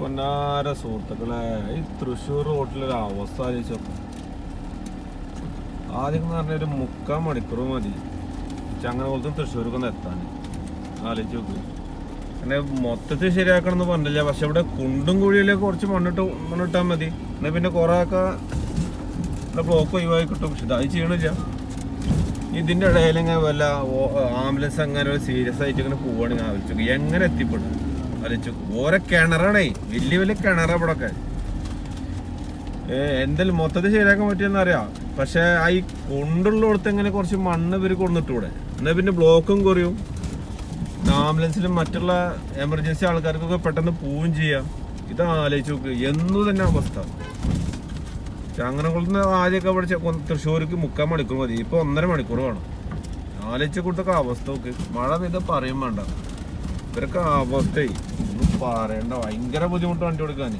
പൊന്നാര സുഹൃത്തുക്കളെ ഈ തൃശ്ശൂർ റോട്ടിലൊരു അവസ്ഥ ആലോചിച്ചോ. ആദ്യം എന്ന് പറഞ്ഞ ഒരു മുക്കാൽ മണിക്കൂർ മതി. ചങ്ങനകുളത്ത് തൃശ്ശൂർക്ക് ഒന്ന് എത്താൻ. ആലോചിച്ച് നോക്ക്. പിന്നെ മൊത്തത്തിൽ ശരിയാക്കണം എന്ന് പറഞ്ഞില്ല. പക്ഷെ ഇവിടെ കുണ്ടും കുഴിയിലേക്ക് കുറച്ച് മണ്ണിട്ട് മണ്ണിട്ടാൽ മതി. എന്നാൽ പിന്നെ കുറേ ഒക്കെ ഇവിടെ ബ്ലോക്ക് ഒഴിവായി കിട്ടും. പക്ഷെ ഇതായി ചെയ്യണില്ല ഇതിന്റെ ഇടയിൽ ഇങ്ങനെ വല്ല ആംബുലൻസ് അങ്ങനെ ഒരു സീരിയസ് ആയിട്ട് ഇങ്ങനെ പോവുകയാണെങ്കിൽ ആലോചിച്ചു എങ്ങനെ എത്തിപ്പെടും? ആലോചിച്ചു. ഓരോ കിണറാണേ വലിയ വലിയ കിണറാ ഇവിടെ ഒക്കെ എന്തെങ്കിലും മൊത്തത്തിൽ ശരിയാക്കാൻ പറ്റിയെന്ന് അറിയാം? പക്ഷെ ആ ഈ കൊണ്ടുള്ളടത്ത് എങ്ങനെ കുറച്ച് മണ്ണ് ഇവർ കൊണ്ടിട്ടൂടെ എന്നാ പിന്നെ ബ്ലോക്കും കുറയും. ആംബുലൻസിലും മറ്റുള്ള എമർജൻസി ആൾക്കാർക്കൊക്കെ പെട്ടെന്ന് പോവുകയും ചെയ്യാം. ഇത് ആലോചിച്ച് നോക്ക് എന്നു തന്നെ അവസ്ഥ. ചങ്ങനകുളത്ത് ആദ്യമൊക്കെ പഠിച്ച തൃശ്ശൂർക്ക് മുക്കാൽ മണിക്കൂർ മതി. ഇപ്പൊ ഒന്നര മണിക്കൂർ വേണം. ആലോചിച്ച കൊടുത്തൊക്കെ അവസ്ഥ നോക്ക്. മഴ പെയ്ത പറയും വേണ്ട. ഇവരൊക്കെ അവസ്ഥ പറയണ്ട. ഭയങ്കര ബുദ്ധിമുട്ട് വണ്ടി കൊടുക്കാൻ